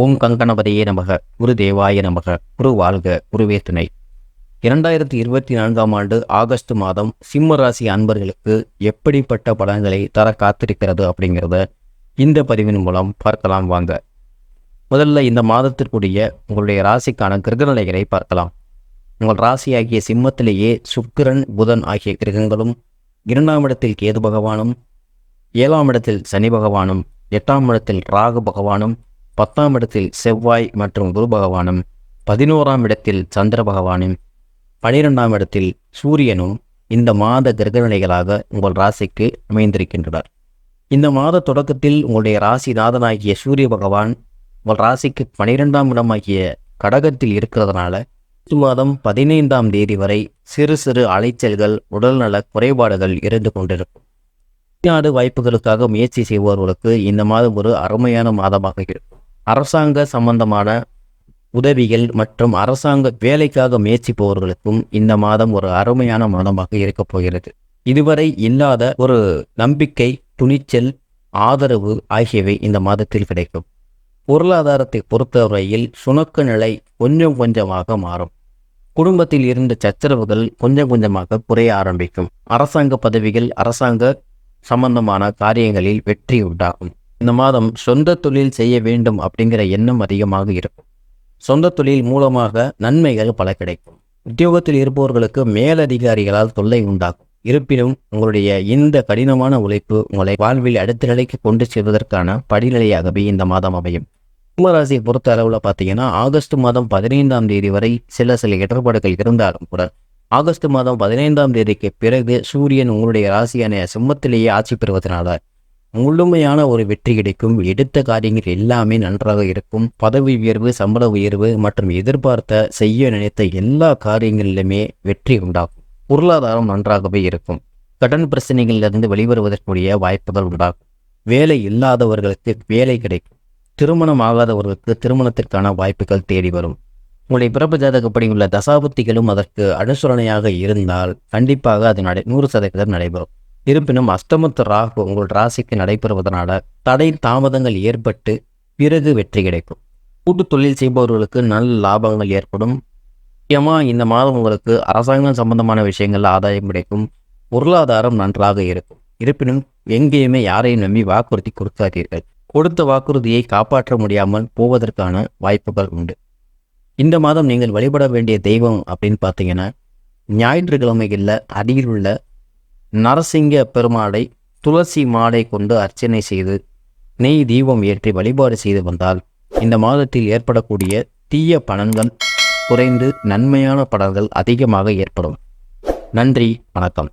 ஓம் கங்கணபதியே நமக குரு தேவாய நமக குரு வாழ்க குருவே துணை. இரண்டாயிரத்தி இருபத்தி நான்காம் ஆண்டு ஆகஸ்ட் மாதம் சிம்ம ராசி அன்பர்களுக்கு எப்படிப்பட்ட பலன்களை தர காத்திருக்கிறது அப்படிங்கிறத இந்த பதிவின் மூலம் பார்க்கலாம் வாங்க. முதல்ல இந்த மாதத்திற்குரிய உங்களுடைய ராசிக்கான கிரகநிலைகளை பார்க்கலாம். உங்கள் ராசியாகிய சிம்மத்திலேயே சுக்கிரன் புதன் ஆகிய கிரகங்களும் இரண்டாம் இடத்தில் கேது பகவானும் ஏழாம் இடத்தில் சனி பகவானும் எட்டாம் இடத்தில் ராகு பகவானும் பத்தாம் இடத்தில் செவ்வாய் மற்றும் குரு பகவானும் பதினோராம் இடத்தில் சந்திர பகவானும் பனிரெண்டாம் இடத்தில் சூரியனும் இந்த மாத கிரகநிலைகளாக உங்கள் ராசிக்கு அமைந்திருக்கின்றனர். இந்த மாத தொடக்கத்தில் உங்களுடைய ராசிநாதனாகிய சூரிய பகவான் உங்கள் ராசிக்கு பனிரெண்டாம் இடமாகிய கடகத்தில் இருக்கிறதுனால இந்த மாதம் பதினைந்தாம் தேதி வரை சிறு சிறு அலைச்சல்கள் உடல்நல குறைபாடுகள் இருந்து கொண்டிருக்கும். வெளிநாடு வாய்ப்புகளுக்காக முயற்சி செய்பவர்களுக்கு இந்த மாதம் ஒரு அருமையான மாதமாக இருக்கும். அரசாங்க சம்பந்தமான உதவிகள் மற்றும் அரசாங்க வேலைக்காக முயற்சிப்பவர்களுக்கும் இந்த மாதம் ஒரு அருமையான மாதமாக இருக்கப் போகிறது. இதுவரை இல்லாத ஒரு நம்பிக்கை துணிச்சல் ஆதரவு ஆகியவை இந்த மாதத்தில் கிடைக்கும். பொருளாதாரத்தை பொறுத்தவரையில் சுணக்க நிலை கொஞ்சம் கொஞ்சமாக மாறும். குடும்பத்தில் இருந்த சச்சரவுகள் கொஞ்சம் கொஞ்சமாக குறைய ஆரம்பிக்கும். அரசாங்க பதவிகள் அரசாங்க சம்பந்தமான காரியங்களில் வெற்றி உண்டாகும். இந்த மாதம் சொந்த தொழில் செய்ய வேண்டும் அப்படிங்கிற எண்ணம் அதிகமாக இருக்கும். சொந்த தொழில் மூலமாக நன்மைகள் பல கிடைக்கும். உத்தியோகத்தில் இருப்பவர்களுக்கு மேலதிகாரிகளால் தொல்லை உண்டாகும். இருப்பினும் உங்களுடைய இந்த கடினமான உழைப்பு உங்களை வாழ்வில் அடுத்த நிலைக்கு கொண்டு செல்வதற்கான படிநிலையாகவே இந்த மாதம் அமையும். கும்பராசியை பொறுத்த அளவில் பார்த்தீங்கன்னா ஆகஸ்ட் மாதம் பதினைந்தாம் தேதி வரை சில சில இடர்பாடுகள் இருந்தாலும் கூட ஆகஸ்ட் மாதம் பதினைந்தாம் தேதிக்கு பிறகு சூரியன் உங்களுடைய ராசியான சிம்மத்திலேயே ஆட்சி பெறுவதனால முழுமையான ஒரு வெற்றி கிடைக்கும். எடுத்த காரியங்கள் எல்லாமே நன்றாக இருக்கும். பதவி உயர்வு சம்பள உயர்வு மற்றும் எதிர்பார்த்த செய்ய நினைத்த எல்லா காரியங்களிலுமே வெற்றி உண்டாகும். பொருளாதாரம் நன்றாகவே இருக்கும். கடன் பிரச்சனைகளிலிருந்து வெளிவருவதற்குரிய வாய்ப்புகள் உண்டாகும். வேலை இல்லாதவர்களுக்கு வேலை கிடைக்கும். திருமணம் ஆகாதவர்களுக்கு திருமணத்திற்கான வாய்ப்புகள் தேடி வரும். உங்களுடைய பிறப்பு ஜாதகப்படி உள்ள தசாபுத்திகளும் அதற்கு அனுசரணையாக இருந்தால் கண்டிப்பாக அது நடை நூறு சதவீதம் நடைபெறும். இருப்பினும் அஷ்டமத்து ராகு உங்கள் ராசிக்கு நடைபெறுவதனால தடை தாமதங்கள் ஏற்பட்டு பிறகு வெற்றி கிடைக்கும். கூட்டு தொழில் செய்பவர்களுக்கு நல்ல லாபங்கள் ஏற்படும். முக்கியமாக இந்த மாதம் உங்களுக்கு அரசாங்கம் சம்பந்தமான விஷயங்கள் ஆதாயம் கிடைக்கும். பொருளாதாரம் நன்றாக இருக்கும். இருப்பினும் எங்கேயுமே யாரையும் நம்பி வாக்குறுதி கொடுக்காதீர்கள். கொடுத்த வாக்குறுதியை காப்பாற்ற முடியாமல் போவதற்கான வாய்ப்புகள் உண்டு. இந்த மாதம் நீங்கள் வழிபட வேண்டிய தெய்வம் அப்படின்னு பார்த்தீங்கன்னா ஞாயிற்றுக்கிழமைகளில் அருகில் உள்ள நரசிங்க பெருமாளை துளசி மாலை கொண்டு அர்ச்சனை செய்து நெய் தீபம் ஏற்றி வழிபாடு செய்து வந்தால் இந்த மாதத்தில் ஏற்படக்கூடிய தீய பலன்கள் குறைந்து நன்மையான பலன்கள் அதிகமாக ஏற்படும். நன்றி வணக்கம்.